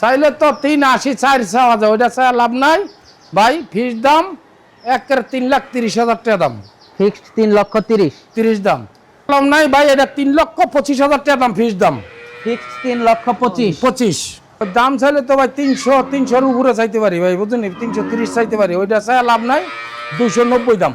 চাইলে তো তিন আশি চার চাওয়া যায় ওইটা চাই লাভ নাই। ভাই ফিস দাম একের তিন লাখ তিরিশ হাজার টাকা দাম। ফিক্সড তিন লক্ষ তিরিশ। তিরিশ দাম। লাভ নাই ভাই এটা তিন লক্ষ পঁচিশ হাজার টাকা দাম ফিস দাম। ফিক্সড তিন লক্ষ পঁচিশ। পঁচিশ। দাম চাইলে তো ভাই তিনশো তিনশোর উপরে চাইতে পারি ভাই বুঝলেন তিনশো তিরিশ চাইতে পারি ওইটা চাই লাভ নাই দুশো নব্বই দাম।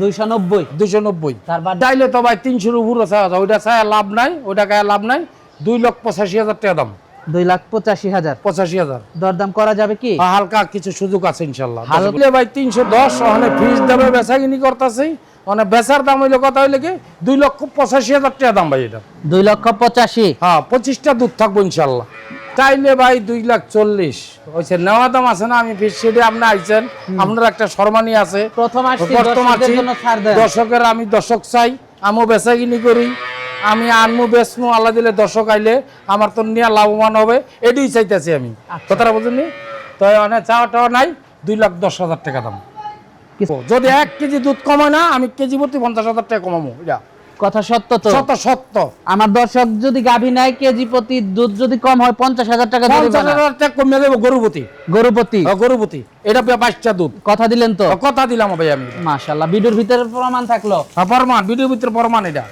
দুইশো নব্বই। দুশো নব্বই। তার বাদ চাইলে তো ভাই তিনশোর উপরে চাওয়া যায় ওইটা চাই লাভ নাই ওইটা গায়ে লাভ নাই দুই লক্ষ পঁচাশি হাজার টাকা দাম। দুই লাখ পঁচাশি হাজার। পঁচাশি হাজার। দরদাম করা যাবে কি? হালকা কিছু সুযোগ আছে ইনশাল্লাহ হালকা- ভাই তিনশো দশ ওখানে ফিস দামে বেচা কিনি করতেছি। মানে বেচার দাম হইলে কথা হইলে কি? দুই লক্ষ পঁচাশি হাজার টাকা দাম ভাই এটা। দুই লক্ষ পঁচাশি। হ্যাঁ পঁচিশটা দুধ থাকব ইনশাল্লাহ চাইলে ভাই দুই লাখ চল্লিশ। হয়েছে নেওয়া দাম আছে না আমি সেটে আপনি আইছেন। আপনার একটা সম্মানী আছে। প্রথম দর্শকের আমি দর্শক চাই আমিও বেচা কিনি করি। আমি আনমু বেসমু আল্লাহ দিলে দর্শক আইলে আমার তো নিয়ে লাভবান হবে এটাই চাইতেছি আমি। আচ্ছা। কথাটা বুঝলি তো অনেক চাওয়া টাওয়া নাই দুই লাখ দশ হাজার টাকা দাম। যদি এক কেজি দুধ কমায় না আমি কেজি প্রতি পঞ্চাশ হাজার টাকা কমাবো এটা কথা সত্য তো? সত্য সত্য। আমার দর্শক যদি গাভী নেয় কেজি প্রতি দুধ যদি কম হয় পঞ্চাশ হাজার টাকা পঞ্চাশ। হাজার টাকা কমিয়ে দেবো গরুপতি গরুপতি গরুপতি এটা বাইশটা দুধ। কথা দিলেন তো? কথা দিলাম ভাই আমি। মাশাল্লাহ ভিডিওর ভিতরে প্রমাণ থাকল? হ্যাঁ, প্রমাণ ভিডিওর ভিতরে প্রমাণ এটা।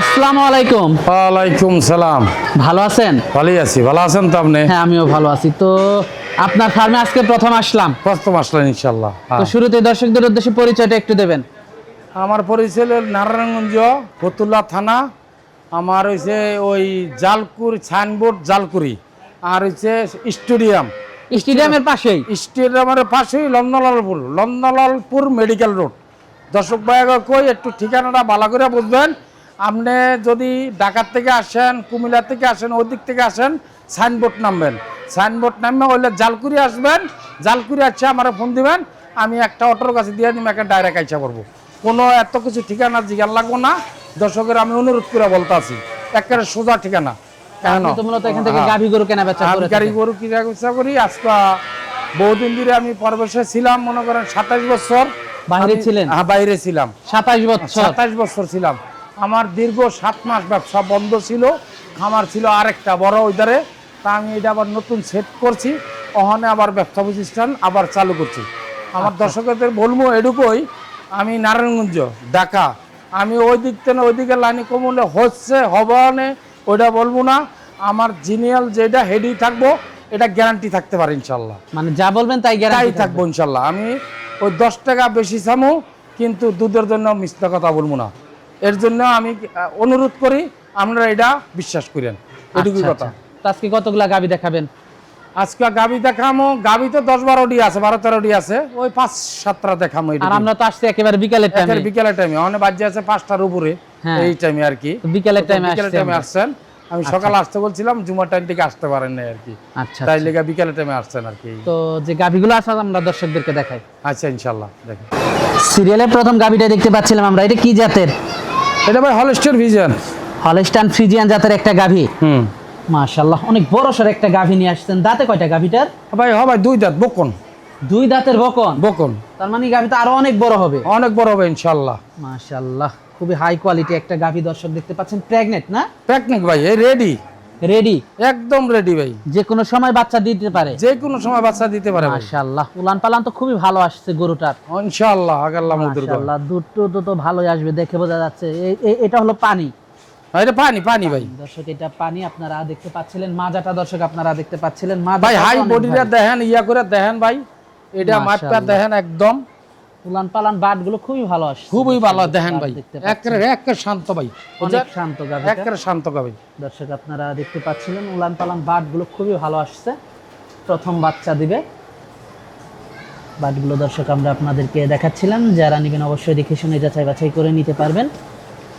আসসালামু আলাইকুম। ওয়ালাইকুম সালাম। ভালো আছেন? ভালোই আছি ভালো আছেন তো আপনি? হ্যাঁ আমিও ভালো আছি। তো আপনার ফার্মে আজকে প্রথম আসলাম। প্রথম আসলাম ইনশাল্লাহ হ্যাঁ। তো শুরুতে দর্শকদের উদ্দেশ্যে পরিচয়টা একটু দেবেন। আমার পরিচয় নারায়ণগঞ্জ ফতুল্লা থানা আমার হয়েছে ওই জালকুর সাইনবোর্ড জালকুড়ি আর হচ্ছে স্টেডিয়াম। স্টেডিয়ামের পাশেই? স্টেডিয়ামের পাশেই লন্দলালপুর লন্দলালপুর মেডিকেল রোড। দর্শক ভাইয়া কই একটু ঠিকানাটা ভালো করে বুঝবেন। আপনি যদি ঢাকার থেকে আসেন কুমিল্লা থেকে আসেন ওই দিক থেকে আসেন সাইনবোর্ড নামবেন। সাইনবোর্ড নামবে হইলে জালকুড়ি আসবেন জালকুড়ি আসছে আমার ফোন দিবেন আমি একটা অটোর কাছে দিয়ে দিম একটা ডাইরেক্ট আইসা করব কোনো এত কিছু ঠিকানা জিজ্ঞান লাগবো না। দর্শকের আমি অনুরোধ করে বলতে আছি একেবারে সোজা ঠিকানা। কেন? মূলত এখান থেকে হ্যাঁ। গাভী গরু কেনা বেচা করে গাড়ি গরু কিনা ব্যবসা করি। আজকে বহুদিন ধরে আমি পরবেশে ছিলাম মনে করেন সাতাশ বছর। বাইরে ছিলেন? হ্যাঁ বাইরে ছিলাম। সাতাশ বছর? সাতাশ বছর ছিলাম। আমার দীর্ঘ সাত মাস ব্যবসা বন্ধ ছিল। খামার ছিল আরেকটা বড় ওইদারে তা আমি এটা আবার নতুন সেট করছি। ওখানে আবার ব্যবসা প্রতিষ্ঠান আবার চালু করছি। আমার আচ্ছা। দর্শকদের বলব এটুকুই আমি নারায়ণগঞ্জ ঢাকা। আমি ওই দিক থেকে ওই দিকের লাইনে কমলে হচ্ছে হবানে ওইটা বলব না। আমার জিনিয়াল যেটা হেডি থাকব এটা গ্যারান্টি থাকতে পারে ইনশাল্লাহ। মানে যা বলবেন তাই গ্যারান্টি থাকব। ইনশাল্লাহ। আমি ওই দশ টাকা বেশি চামু কিন্তু দুধের জন্য মিথ্যা কথা বলব না। এর জন্য আমি অনুরোধ করি আপনারা এটা বিশ্বাস করেন। এটুকুই কথা। আজকে কতগুলা গাভী দেখাবেন? আজকে গাবি দেখামো গাবি তো দশ বারোটি আছে বারো তেরোটি আছে ওই পাঁচ সাতটা দেখামো আর আমরা তো আসছি একেবারে বিকালের টাইমে বিকেলের টাইমে অনেক বাজে আছে পাঁচটার উপরে হ্যাঁ। এই টাইমে আর কি। বিকেলের টাইমে বিকেলের টাইমে আসছেন। আমি সকালে আসতে বলছিলাম জুমার টাইম থেকে আসতে পারেন না আর কি। আচ্ছা তাই লেগে বিকেলের টাইমে আসছেন আর কি। তো যে গাভীগুলো আছে আমরা দর্শকদেরকে দেখাই। আচ্ছা ইনশাল্লাহ দেখেন। সিরিয়ালের প্রথম গাভীটা দেখতে পাচ্ছিলাম আমরা এটা কি জাতের? এটা ভাই হলস্টের ভিজন হলস্টান ফ্রিজিয়ান জাতের একটা গাভী হুম। মাশাআল্লাহ অনেক বড় সর একটা গাভী নিয়ে আসছেন। দাঁতে কয়টা গাভীটার? ভাই হ ভাই দুই দাঁত বকন। দুই দাঁতের বকন? বকন। তার মানে গাভীটা আরও অনেক বড় হবে। অনেক বড় হবে ইনশাল্লাহ মাশাআল্লাহ খুবই হাই কোয়ালিটি একটা গাভী দর্শক দেখতে পাচ্ছেন। প্রেগনেন্ট না? টেকনিক ভাই এই রেডি রেডি একদম রেডি ভাই। যে কোনো সময় বাচ্চা দিতে পারে? যে কোনো সময় বাচ্চা দিতে পারে মাশাআল্লাহ উলান পালান তো খুবই ভালো আসছে গরুটার। ইনশাল্লাহ আগাল্লাহ মধুর মাশাআল্লাহ দুধ তো ভালোই আসবে দেখে বোঝা যাচ্ছে। এটা হলো পানি। এটা পানি পানি ভাই। দর্শক এটা পানি আপনারা দেখতে পাচ্ছিলেন মাজাটা দর্শক আপনারা দেখতে পাচ্ছিলেন মাজা ভাই হাই বডিটা দেখেন ইয়া করে দেখেন ভাই। এটা মাপটা দেখেন একদম। উলান পালান বাটগুলো খুবই ভালো আসছে খুবই ভালো দেখেন বাট ভাই। দেখতে একের একের শান্ত ভাই। অনেক শান্ত একের শান্ত গাবি দর্শক আপনারা দেখতে পাচ্ছিলেন উলান পালান খুবই ভালো আসছে। প্রথম বাচ্চা দিবে। বাটগুলো দর্শক আমরা আপনাদেরকে দেখাচ্ছিলাম। যারা নেবেন অবশ্যই দেখে শুনে যাচাই বাছাই করে নিতে পারবেন।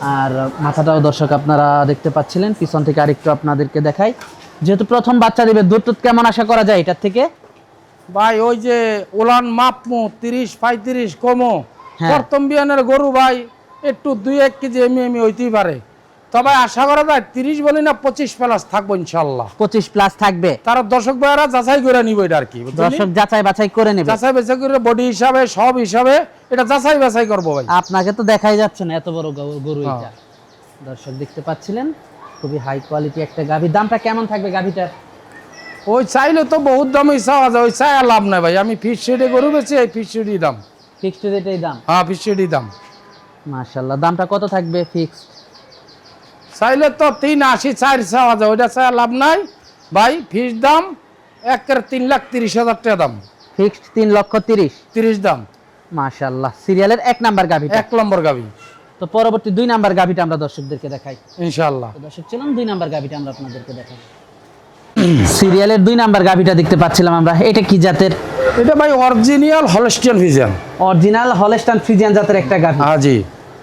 আর মাথাটাও দর্শক আপনারা দেখতে পাচ্ছিলেন পিছন থেকে আরেকটু আপনাদেরকে দেখাই। যেহেতু প্রথম বাচ্চা দিবে দুধ টুধ কেমন আশা করা যায় এটার থেকে? ভাই ওই যে ওলান মাপমু তিরিশ পঁয়ত্রিশ কমো। হ্যাঁ। প্রথম বিয়ানের গরু ভাই একটু দুই এক কেজি এমি এমি হইতেই পারে। তবে আশা করা যায় তিরিশ বলি না পঁচিশ প্লাস থাকব ইনশাল্লাহ পঁচিশ প্লাস থাকবে। তারা দর্শক ভাইয়ারা যাচাই করে নিব এটা আর কি দর্শক যাচাই বাছাই করে নেবে। যাচাই বাছাই করে বডি হিসাবে সব হিসাবে এটা যাচাই বাছাই করব ভাই। আপনাকে তো দেখাই যাচ্ছে না এত বড় গরু- হ্যাঁ। এটা। দর্শক দেখতে পাচ্ছিলেন খুবই হাই কোয়ালিটি একটা গাভী। দামটা কেমন থাকবে গাভীটার? ওই চাইলে তো বহুত দামই চাওয়া যায় ওই চাই আর লাভ নাই ভাই। আমি ফিস সিডি গরু বেছি এই ফিস সিডি দাম। ফিক্সড রেটেই দাম? হ্যাঁ ফিস সিডি দাম। মাশাল্লাহ দামটা কত থাকবে ফিক্সড চাইলে তো তিন আশি চার চাওয়া যায় ওইটা চাই লাভ নাই। ভাই ফিস দাম একের তিন লাখ তিরিশ হাজার টাকা দাম। ফিক্সড তিন লক্ষ তিরিশ। তিরিশ দাম। মাশাল্লাহ সিরিয়ালের এক নাম্বার গাভিটা। এক নম্বর গাবি তো পরবর্তী দুই নাম্বার গাভিটা আমরা দর্শকদেরকে দেখাই। ইনশাল্লাহ দর্শক ছিলাম দুই নাম্বার গাভিটা আমরা আপনাদেরকে দেখাই। সিরিয়ালের দুই নাম্বার গাভিটা দেখতে পাচ্ছিলাম আমরা। এটা কি জাতের? এটা ভাই অরিজিনাল হলস্টিয়ান ভিজন অরিজিনাল হলেস্টান ফ্রিজিয়ান জাতের একটা গাভি। হ্যাঁ জি।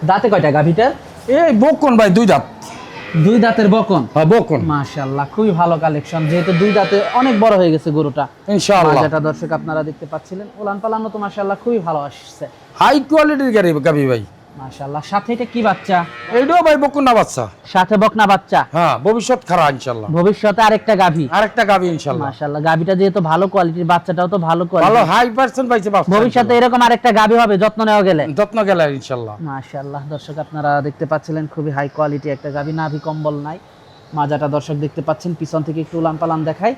দাঁতে কয়টা গাভিটার? এই বকুন ভাই দুই দাঁত। দুই দাঁতের বকন। হ্যাঁ বকন। মাশাআল্লাহ খুবই ভালো কালেকশন যেহেতু দুই দাঁতে অনেক বড় হয়ে গেছে গরুটা। ইনশাআল্লাহ। যেটা দর্শক আপনারা দেখতে পাচ্ছিলেন। ওলান পালানো তো মাশাআল্লাহ খুবই ভালো আসছে। হাই কোয়ালিটির গাড়ি গাবি ভাই। মাশাল্লাহ সাথে এটা কি বাচ্চা? এইটাও ভাই বকুন না বাচ্চা। সাথে বকনা বাচ্চা? হ্যাঁ ভবিষ্যৎ খারাপ ইনশাল্লাহ ভবিষ্যতে আরেকটা গাভি? আরেকটা গাবি গাভিটা যেহেতু ভালো কোয়ালিটির বাচ্চাটাও তো ভালো ভালো হাই পার্সেন্ট পাইছে বাচ্চা। ভবিষ্যতে এরকম আরেকটা হবে যত্ন নেওয়া গেলে? যত্ন গেলে ইনশাল্লাহ মাশাল্লাহ দর্শক আপনারা দেখতে পাচ্ছিলেন খুবই হাই কোয়ালিটি একটা গাভি নাভি কম্বল নাই। মাজাটা দর্শক দেখতে পাচ্ছেন পিছন থেকে একটু উলান পালান দেখায়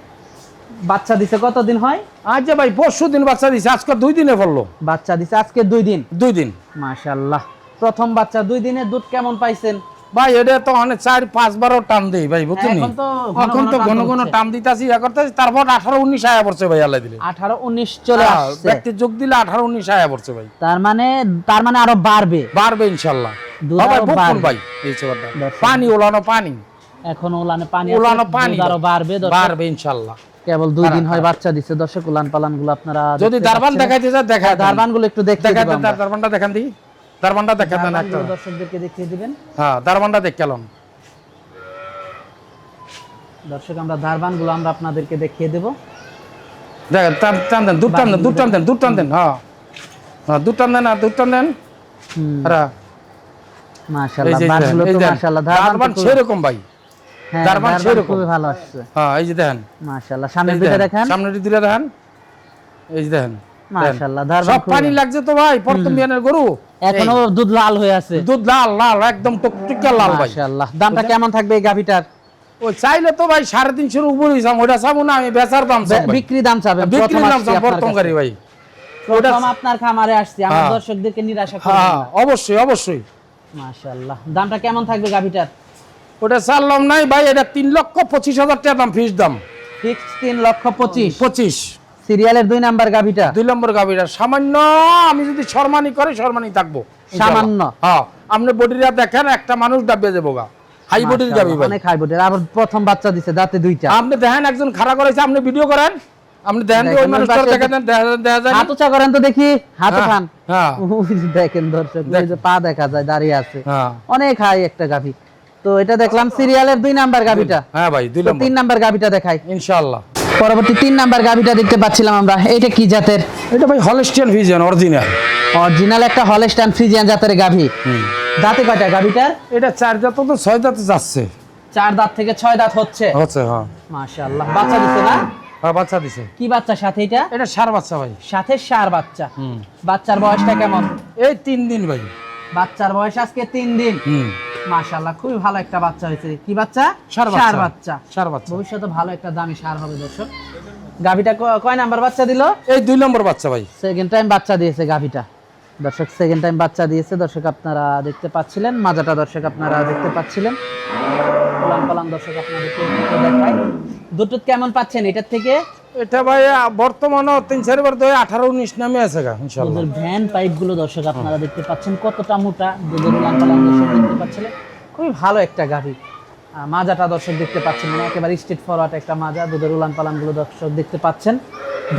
বাচ্চা দিছে কতদিন হয়? আজ যে ভাই পরশু দিন বাচ্চা দিছে আজকে দুই দিনে পড়ল। বাচ্চা দিছে আজকে দুই দিন? দুই দিন। মাশাল্লাহ প্রথম বাচ্চা দুই দিনে দুধ কেমন পাইছেন? ভাই এটা তো অনেক চার পাঁচ বারো টান দেই ভাই বুঝছেন এখন তো ঘন ঘন টান দিতাছি ইয়া করতেছি তারপর আঠারো উনিশ আয়া পড়ছে ভাই আল্লাহ দিলে। আঠারো উনিশ চলে হ্যাঁ, আসছে। ব্যক্তি যোগ দিলে আঠারো উনিশ আয়া পড়ছে ভাই। তার মানে তার মানে আরও বাড়বে। বাড়বে ইনশাল্লাহ। হ্যাঁ ভাই, এই পানি ওলানো পানি। এখন উলানে পানি ওলানো পানি আরও বাড়বে বাড়বে ইনশাল্লাহ। কেবল দুই দিন হয় বাচ্চা দিছে দর্শক উলান পালানগুলো আপনারা যদি দারবান। দেখাইতে চায় দেখা দারবানগুলো একটু দেখতে আমরা। দারবানটা দেখান দি দারবানটা দেখা দেন একটা। দর্শকদেরকে দেখিয়ে দিবেন। হ্যাঁ দারবানটা দর্শক আমরা দারবানগুলো আমরা আপনাদেরকে দেখিয়ে দেব। দেখেন টান টান দেন টান দেন টান দেন টান দেন হ্যাঁ। হ্যাঁ টান দেন আর টান দেন। হুম, আরে, মাশাআল্লাহ যে তো মাশাআল্লাহ দারবান দারবান তো খুব- সেরকম ভাই। দারবান দারবান সেরকম। খুবই ভালো আসছে। হ্যাঁ এই যে দেখেন মাশাআল্লাহ সামনের দিকে দেখেন, দেখেন। সামনের দিকে দেখেন এই যে দেখেন দেখেন। মাশাআল্লাহ দারবান সব পানি লাগছে তো ভাই প্রথম বিয়ানের গরু। এখনও দুধ লাল হয়ে আছে। দুধ লাল লাল একদম টকটকে লাল ভাই। মাশাআল্লাহ। দামটা কেমন থাকবে এই গাভিটার? ওই চাইলে তো ভাই সাড়ে তিনশোর উপরে হিসাব ওটা চাবো না আমি বেচার দাম চাবো বিক্রি দাম চাবেন বিক্রি দাম চাবো আপনার প্রথম গাড়ি ভাই। প্রথম আপনার খামারে আসছি আমার হ্যাঁ। দর্শকদেরকে নিরাশা করবেন হ্যাঁ অবশ্যই অবশ্যই। মাশাআল্লাহ। দামটা কেমন থাকবে গাভিটার? ওটা চাললাম নাই ভাই এটা তিন লক্ষ পঁচিশ হাজার টাকা দাম ফিস দাম। ফিক্স তিন লক্ষ পঁচিশ। পঁচিশ। সিরিয়ালের দুই নাম্বার গাভিটা। দুই নম্বর গাভিটা। সামান্য আমি যদি শর্মানি করে শর্মানি থাকব সামান্য? হ্যাঁ আপনি বডিটা দেখেন একটা মানুষ ডাবিয়ে যাব গা। হাই বডির অনেক হাই বডির আবার প্রথম বাচ্চা দিছে দাঁতে দুইটা। আপনি দেখেন একজন খাড়া করেছে আপনি ভিডিও করেন। আপনি দেখেন ওই দেখেন, ওই মানুষটার দেখা দেন দেখা- দেখা যায় হাত উঁচা করেন তো দেখি হাত হ্যাঁ, উঠান। হ্যাঁ। দেখেন দর্শক ওই যে পা দেখা যায় দাঁড়িয়ে আছে। হ্যাঁ। অনেক হাই একটা গাভি। তো এটা দেখলাম সিরিয়ালের দুই নাম্বার গাভিটা। হ্যাঁ ভাই দুই নম্বর। তিন নাম্বার গাভিটা দেখাই। ইনশাআল্লাহ। পরবর্তী তিন নাম্বার গাভিটা দেখতে পাচ্ছিলাম আমরা। এটা কি জাতের? এটা ভাই হলস্টিয়ান ভিজন অরিজিনাল অরিজিনাল একটা হলেস্টান ফ্রিজিয়ান জাতের গাভি। দাঁতে কয়টা গাভিটার? এটা চার জাত তো ছয় জাতে যাচ্ছে। চার দাঁত থেকে ছয় দাঁত হচ্ছে? হচ্ছে হ্যাঁ। মাশাআল্লাহ। বাচ্চা দিছে না? হ্যাঁ বাচ্চা দিছে। কি বাচ্চা সাথে এটা? এটা সার বাচ্চা ভাই। সাথে সার বাচ্চা। হুম। বাচ্চার বয়সটা কেমন? এই তিন দিন ভাই। বাচ্চার বয়স আজকে তিন দিন। হুম। মাশাআল্লাহ খুবই ভালো একটা বাচ্চা হয়েছে। কি বাচ্চা? ষাঁড় বাচ্চা। সার বাচ্চা। ভবিষ্যতে ভালো একটা দামি সার হবে দর্শক। গাভিটা কয় নাম্বার বাচ্চা দিল? এই দুই নম্বর বাচ্চা ভাই। সেকেন্ড টাইম বাচ্চা দিয়েছে গাভিটা। দর্শক সেকেন্ড টাইম বাচ্চা দিয়েছে। দর্শক আপনারা দেখতে পাচ্ছিলেন মাজাটা দর্শক আপনারা দেখতে পাচ্ছিলেন। পালান দর্শক আপনাদেরকে দেখাই। দুটো কেমন পাচ্ছেন এটার থেকে? এটা ভাই বর্তমানে তিন চারবার ধরে আঠারো উনিশ নামে আছে গা ইনশাল্লাহ ভ্যান পাইপগুলো দর্শক আপনারা দেখতে পাচ্ছেন কতটা মোটা দুধের দর্শক দেখতে পাচ্ছিলেন খুবই ভালো একটা গাভি মাজাটা দর্শক দেখতে পাচ্ছেন মানে একেবারে স্ট্রেট ফরওয়ার্ড একটা মাজা দুধের উলান পালানগুলো দর্শক দেখতে পাচ্ছেন।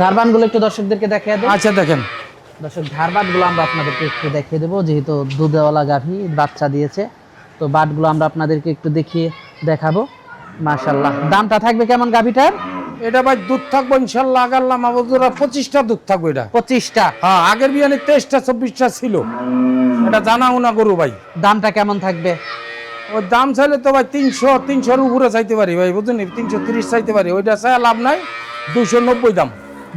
ধারবানগুলো একটু দর্শকদেরকে দেখিয়ে দেন। আচ্ছা দেখেন। দর্শক ধারবাটগুলো আমরা আপনাদেরকে একটু দেখিয়ে দেবো যেহেতু দুধওয়ালা গাভী বাচ্চা দিয়েছে। তো বাটগুলো আমরা আপনাদেরকে একটু দেখিয়ে দেখাবো মাশাল্লাহ দামটা থাকবে কেমন গাভীটার এটা ভাই দুধ থাকব ইনশাল্লাহ আগাল্লাহ মাহবুদুরা পঁচিশটা দুধ থাকব এটা। পঁচিশটা? হ্যাঁ আগের বিয়ানে তেইশটা চব্বিশটা ছিল। এটা জানা উনা গরু ভাই। দামটা কেমন থাকবে? ওর দাম চাইলে তো ভাই তিনশো তিনশোর উপরে চাইতে পারি ভাই বুঝলি তিনশো তিরিশ চাইতে পারি। ওইটা চাই লাভ নাই দুশো নব্বই দাম।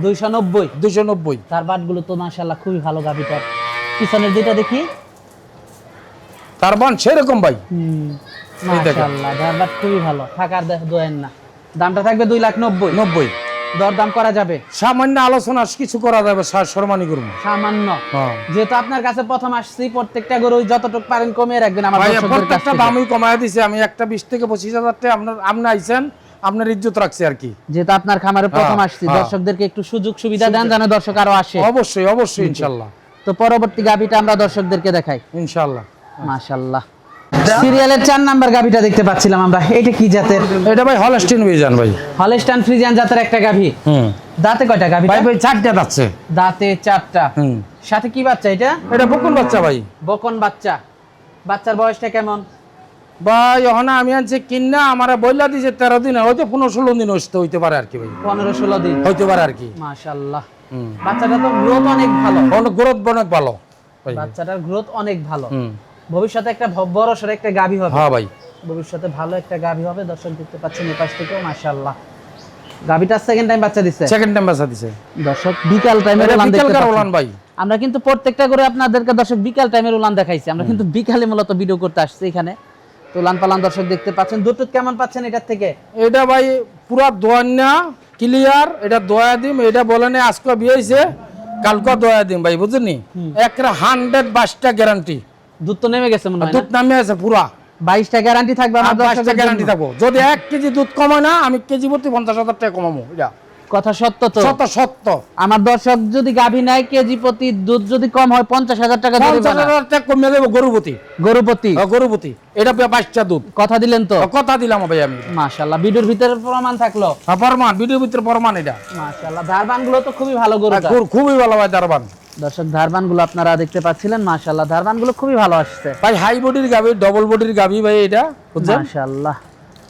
দুইশো নব্বই? দুশো নব্বই। তার বাটগুলো তো মাশাল্লাহ খুবই ভালো গাভীটার পিছনের দুইটা দেখি। তার বান সেরকম ভাই। এই দেখেন। তার বাট খুবই ভালো। থাকার দেখ দোয়েন না। দামটা থাকবে দুই লাখ নব্বই। নব্বই। দরদাম করা যাবে। সামান্য আলোচনা কিছু করা যাবে সরমানি করব। সামান্য। হ্যাঁ। যেহেতু আপনার কাছে প্রথম আসছি প্রত্যেকটা গরু যতটুকু পারেন কমিয়ে রাখবেন আমার প্রত্যেকটা। দামই কমায় দিছে। আমি একটা বিশ থেকে পঁচিশ হাজার টাকা আপনার আপনি আইছেন আপনার ইজ্জত রাখছি আর কি। যেহেতু আপনার খামারে প্রথম হ্যাঁ, আসছি হ্যাঁ। দর্শকদেরকে একটু সুযোগ সুবিধা দেন যেন দর্শক আরও আসে। অবশ্যই অবশ্যই ইনশাল্লাহ। তো পরবর্তী গাভিটা আমরা দর্শকদেরকে দেখাই। ইনশাল্লাহ। মাশাল্লাহ। সিরিয়ালের চার নাম্বার গাভিটা দেখতে পাচ্ছিলাম আমরা। এটা কি জাতের? এটা ভাই হলস্টিন বিজান ভাই। হলস্টাইন ফ্রিজিয়ান জাতের একটা গাভি। হুম। দাঁতে কয়টা গাভি ভাই ভাই চারটে যাচ্ছে। দাঁতে চারটা। হুম। সাথে কি বাচ্চা এটা? এটা বকুল বাচ্চা ভাই। বকন বাচ্চা। বাচ্চার বয়সটা কেমন? ভাই ওখানে আমি আনছি কিনা আমার বইলা দিছে তেরো দিন হয়তো পনেরো ষোলো দিন হইতে হইতে পারে আর কি ভাই। পনেরো ষোলো দিন। হইতে পারে আর কি। মাশাল্লাহ হুম। বাচ্চাটা তো গ্রোথ অনেক ভালো। গ্রোথ অনেক ভালো। বাচ্চাটার গ্রোথ অনেক ভালো। হুম। ভবিষ্যতে একটা বড় সড়ো একটা গাভী হবে। হ্যাঁ ভাই। ভবিষ্যতে ভালো একটা গাভী হবে দর্শক দেখতে পাচ্ছেন এই পাশ থেকেও মাশাল্লাহ গাভীটা সেকেন্ড টাইম বাচ্চা দিচ্ছে সেকেন্ড টাইম বাসা দিছে। দর্শক বিকাল টাইমের এটা উলান দেখতে পাচ্ছেন। ওলান ভাই। আমরা কিন্তু প্রত্যেকটা করে আপনাদেরকে দর্শক বিকাল টাইমের উলান দেখাইছি। আমরা কিন্তু বিকালে মূলত ভিডিও করতে আসছি এখানে। তো উলান পালান দর্শক দেখতে পাচ্ছেন। দুটো কেমন পাচ্ছেন এটার থেকে? এটা ভাই পুরা দোয়ান্না ক্লিয়ার এটা দয়া দিম। এটা বলে নে আজকে বিয়েছে কালকে দয়া দিম ভাই বুঝলি? একটা হান্ড্রেড বাইশটা গ্যারান্টি দুধ তো নেমে গেছে মনে হয় দুধ নামে আছে পুরা। বাইশটা গ্যারান্টি থাকবে আমার গ্যারান্টি থাকব। যদি এক কেজি দুধ কমায় না আমি কেজি প্রতি পঞ্চাশ হাজার টাকা কমাবো এটা কথা সত্য তো? সত্য সত্য। আমার দর্শক যদি গাভী নেয় কেজি প্রতি দুধ যদি কম হয় পঞ্চাশ হাজার টাকা পঞ্চাশ। হাজার টাকা কমিয়ে দেবো গরুপতি। গরুপতি? গরুপতি। এটা বাইশটা দুধ। কথা দিলেন তো? কথা দিলাম ভাই আমি। মাশাল্লাহ ভিডিওর ভিতরে প্রমাণ থাকল। হ্যাঁ, প্রমাণ ভিডিওর ভিতরে প্রমাণ এটা। মাশাল্লাহ ধারবানগুলো তো খুবই ভালো গরু খুবই ভালো ভাই দারবান। দর্শক ধারবানগুলো আপনারা দেখতে পাচ্ছিলেন মাশাল্লাহ ধারবানগুলো খুবই ভালো আসছে। ভাই হাই বডির গাভি ডবল বডির গাভি ভাই এটা মাশাল্লাহ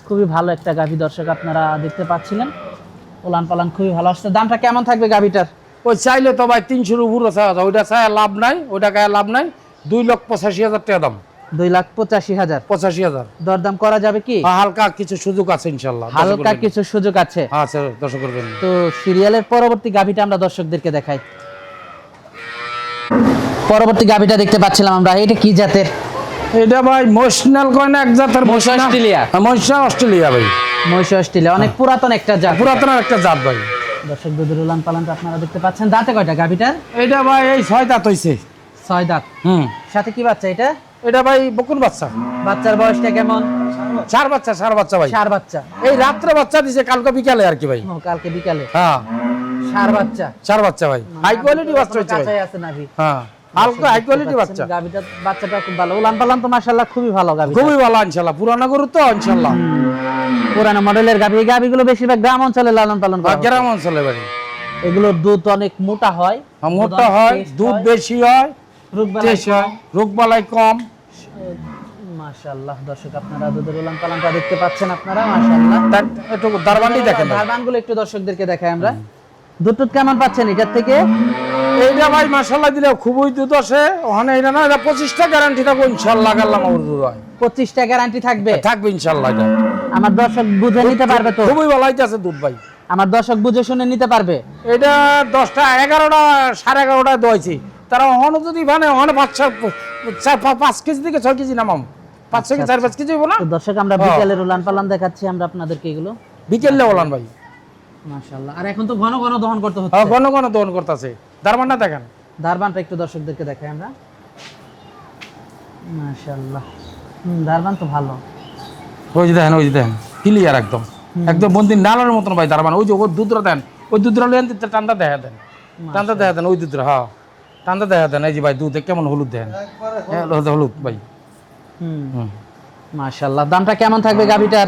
খুবই ভালো একটা গাভী দর্শক আপনারা দেখতে পাচ্ছিলেন। ওলান পালান খুবই ভালো আসছে। দামটা কেমন থাকবে গাভীটার? ওই চাইলে তো ভাই তিনশোর উপরে চাওয়া যায় ওইটা চাই লাভ নাই ওইটা গায়ে লাভ নাই। দুই লক্ষ পঁচাশি হাজার টাকা দাম। দুই লাখ পঁচাশি হাজার। পঁচাশি হাজার। দরদাম করা যাবে কি? হ্যাঁ, হালকা কিছু সুযোগ আছে ইনশাল্লাহ হালকা কিছু সুযোগ আছে। আচ্ছা দর্শকের জন্য তো সিরিয়ালের পরবর্তী গাভীটা আমরা দর্শকদেরকে দেখাই। পরবর্তী গাভীটা দেখতে পাচ্ছিলাম আমরা। এটা কি জাতের? এটা ভাই মোশনাল কয় না এক জাতের মহিষ অস্ট্রেলিয়া। হ্যাঁ, না অস্ট্রেলিয়া ভাই। মহিষ অস্ট্রেলিয়া অনেক পুরাতন একটা জাত। পুরাতন একটা জাত ভাই। দর্শক দুধের উলান পালানটা আপনারা দেখতে পাচ্ছেন। দাঁতে কয়টা গাভীটার এটা ভাই এই ছয় দাঁত হইছে। ছয় দাঁত। হুম। সাথে কি বাচ্চা এটা? এটা ভাই বকুন বাচ্চা। বাচ্চার বয়সটা কেমন? চার বাচ্চা চার বাচ্চা ভাই। চার বাচ্চা। এই রাত্রে বাচ্চা দিছে কালকে বিকালে আর কি ভাই। ও, কালকে বিকালে। হ্যাঁ। সার বাচ্চা। চার বাচ্চা ভাই। হাই কোয়ালিটি বাচ্চা হচ্ছে ভাই। কাঁচাই আছে নাভি হ্যাঁ। হালকা হাই কোয়ালিটি বাচ্চা। গাভীটা বাচ্চাটা খুব ভালো। উলান পালান তো মাশাআল্লাহ খুবই ভালো গাভী খুবই ভালো ইনশাল্লাহ পুরানা গরু তো ইনশাল্লাহ পুরানো মডেলের গাভী এই গাভীগুলো বেশিরভাগ গ্রাম অঞ্চলে লালন পালন করা গ্রাম অঞ্চলে বাড়ি এগুলোর দুধ অনেক মোটা হয়। মোটা হয় দুধ বেশি হয় রোগবালাই রোগ বালাই কম। মাশাআল্লাহ দর্শক আপনারা দুধের উলান পালনটা দেখতে পাচ্ছেন আপনারা মাশাআল্লাহ। দেখেন একটু দর্শকদেরকে দেখাই আমরা। দুধ কেমন পাচ্ছেন এটার থেকে? এইটা ভাই মাসাল্লাহ দিলে খুবই দুধ আছে ওখানে এটা না এটা পঁচিশটা গ্যারান্টি থাকব ইনশাল্লাহ গাল্লাম আমার দুধ হয়। পঁচিশটা গ্যারান্টি থাকবে? থাকবে ইনশাল্লাহ এটা। আমার দর্শক বুঝে নিতে পারবে তো? খুবই ভালো হইতেছে দুধ ভাই। আমার দর্শক বুঝে শুনে নিতে পারবে? এটা দশটা এগারোটা সাড়ে এগারোটায় দোয়াইছি। তারা ওখানে যদি মানে ওখানে পাঁচ চার পাঁচ কেজি থেকে ছয় কেজি নামাম পাঁচ থেকে চার পাঁচ কেজি হইবো না? দর্শক আমরা বিকালের উলান পালন দেখাচ্ছি আমরা আপনাদেরকে এগুলো। বিকেলে বলান ভাই। মাশাআল্লাহ। আর এখন তো ঘন ঘন দহন করতে হচ্ছে। হ্যাঁ, ঘন ঘন দোহন করতেছে। দারবান্ডা দেখেন। দারবানটা একটু দর্শকদেরকে দেখাই আমরা। মাশাআল্লাহ। হুম দারবান তো ভালো। ওই যে দেখেন ওই যে দেখেন। ক্লিয়ার একদম। একদম বন্দি নালার মতন ভাই দারবান। ওই যে ওই দুধরা দেন ওই দুধরা লেন টান্দা দেখা দেন। টান্দা দেখা দেন ওই দুধরা হ্যাঁ। টান্দা দেখা দেন। এই যে ভাই দুধ কেমন হলুদ দেন। হ্যাঁ, হলুদ হলুদ ভাই। হুম। হুম। মাশাআল্লাহ। দামটা কেমন থাকবে গাভিটার?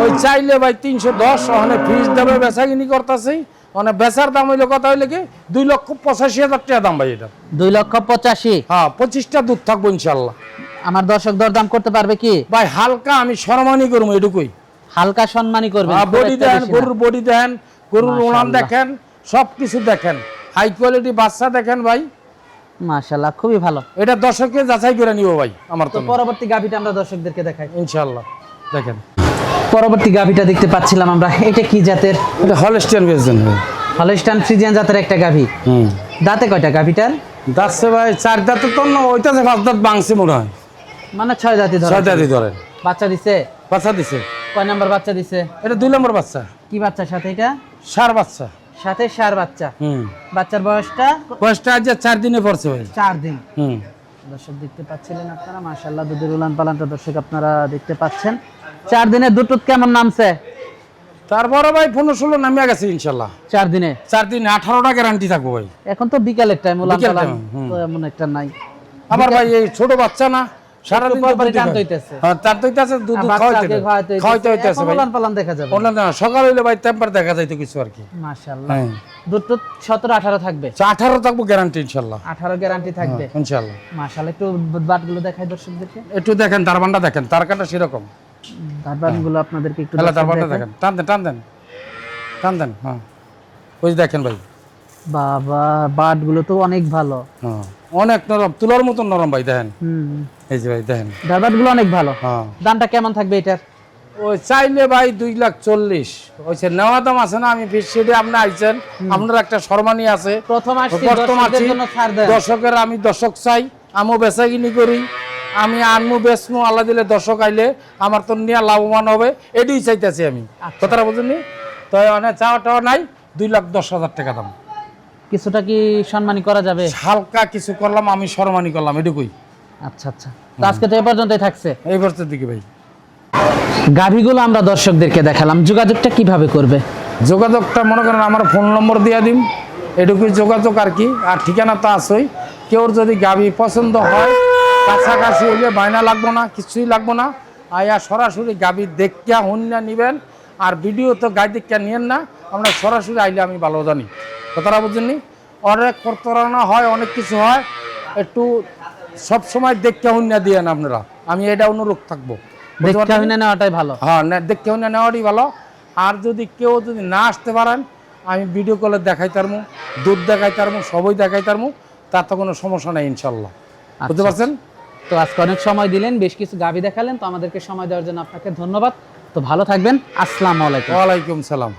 ওই চাইলে ভাই তিনশো দশ ওখানে ফিস দেবে বেচা কিনি করতেছে। মানে বেচার দাম হইলে কথা হইলে কি? দুই লক্ষ পঁচাশি হাজার টাকা দাম ভাই এটা। দুই লক্ষ পঁচাশি? হ্যাঁ পঁচিশটা দুধ থাকব ইনশাল্লাহ আমার দর্শক দরদাম করতে পারবে কি? ভাই হালকা আমি সম্মানই করব এটুকুই। হালকা সম্মানই করবে বডি দেন গরুর বডি দেন গরুর উড়ান দেখেন সব কিছু দেখেন। হাই কোয়ালিটি বাচ্চা দেখেন ভাই। মাশাআল্লাহ খুবই ভালো। এটা দর্শককে যাচাই করে নিব ভাই আমার তো তো পরবর্তী গাভিটা আমরা দর্শকদেরকে দেখাই। ইনশাল্লাহ দেখেন। পরবর্তী গাভিটা দেখতে পাচ্ছিলাম আমরা। এটা কি জাতের? এটা বেচছেন ভাই হলস্টাইন ফ্রিজিয়ান জাতের একটা গাভি। হুম। দাঁতে কয়টা গাভিটার? দাঁতছে ভাই চার দাঁত তো না ওইটাতে পাঁচ দাঁত বাংছে মনে হয়। মানে ছয় জাতি ধরে ছয় দাঁতই ধরেন বাচ্চা দিছে? বাচ্চা দিছে। কয় নাম্বার বাচ্চা দিছে? এটা দুই নম্বর বাচ্চা। কি বাচ্চার সাথে এটা? সার বাচ্চা। সাথে সার বাচ্চা। হুম। বাচ্চার বয়সটা? বয়সটা আজ চার দিনে পড়ছে ভাই। চার দিন। হুম। দর্শক দেখতে পাচ্ছিলেন আপনারা মাশাল্লাহ দুধের উলান পালানটা দর্শক আপনারা দেখতে পাচ্ছেন। চার দিনে দুধ টুধ কেমন নামছে? তারপরে ভাই পনেরো ষোলো নামিয়া গেছে ইনশাল্লাহ। চার দিনে? চার দিন আঠারোটা গ্যারান্টি থাকব ভাই। এখন তো বিকালের টাইম এমন একটা নাই। আবার ভাই এই ছোট বাচ্চা না তার সকাল হইলে ভাই টেম্পার দেখা যাইতো কিছু আর কি। সতেরো আঠারো থাকবে? আঠারো থাকব গ্যারান্টি ইনশাল্লাহ। আঠারো গ্যারান্টি থাকবে? ইনশাল্লাহ। একটু বাটগুলো দেখাই দর্শকদেরকে। একটু দেখেন তারবানটা দেখেন তার কাটা সেরকম। আপনাদেরকে একটু দেখেন। টান দেন টান দেন। টান দেন হ্যাঁ। ওই দেখেন ভাই। বাবা বাটগুলো তো অনেক ভালো। হ্যাঁ অনেক নরম তুলার মতন নরম ভাই দেখেন। হুম। এই যে ভাই দেখেন। অনেক ভালো। হ্যাঁ। দামটা কেমন থাকবে এটার? ওই চাইলে ভাই দুই লাখ চল্লিশ। ওইছে নেওয়া দাম আছে না আমি ফিসিডে আপনি আইছেন। আপনার একটা সম্মানী আছে। প্রথম আসছি দর্শকের আমি দর্শক চাই আমিও বেচাকিনি করি। আমি আনমু বেচমু আল্লাহ দিলে দর্শক আইলে আমার তো নিয়ে লাভবান হবে এটাই চাইতেছি আমি। আচ্ছা। কথাটা বুঝলি তো অনেক চাওয়া টাওয়া নাই দুই লাখ দশ হাজার টাকা দাম। কিছুটা কি সম্মানী করা যাবে? হালকা কিছু করলাম আমি সম্মানী করলাম এটুকুই। আচ্ছা আচ্ছা। আজকে তো এ পর্যন্তই থাকছে। এই বছর দিকে ভাই। গাভীগুলো আমরা দর্শকদেরকে দেখালাম যোগাযোগটা কীভাবে করবে? যোগাযোগটা মনে করেন আমার ফোন নম্বর দিয়ে দিন এটুকুই যোগাযোগ আর কি আর ঠিকানা তো আছেই। কেউ যদি গাভী পছন্দ হয় কাছাকাছি হইলে বায়না লাগবো না কিছুই লাগবো না। আয়া সরাসরি গাবি দেখা হন্যা নিবেন আর ভিডিও তো গাই দেখা নিয়েন না আমরা সরাসরি আইলে আমি ভালো জানি। কথাটা বুঝেননি অনেক প্রতারণা হয় অনেক কিছু হয় একটু সব সময় দেখা হন্যা দিয়েন আপনারা। আমি এটা অনুরোধ থাকব। দেখতে? নেওয়াটাই ভালো। হ্যাঁ দেখতে না নেওয়ারই ভালো। আর যদি কেউ যদি না আসতে পারেন আমি ভিডিও কলে দেখাই তারমু দুধ দেখাই তারমু সবই দেখাই তারমু তার তো কোনো সমস্যা নেই ইনশাল্লাহ। বুঝতে পারছেন? তো আজকে অনেক সময় দিলেন, বেশ কিছু গাভী দেখালেন, তো আমাদেরকে সময় দেওয়ার জন্য আপনাকে ধন্যবাদ। তো ভালো থাকবেন, আসসালামু আলাইকুম। ওয়ালাইকুম সালাম।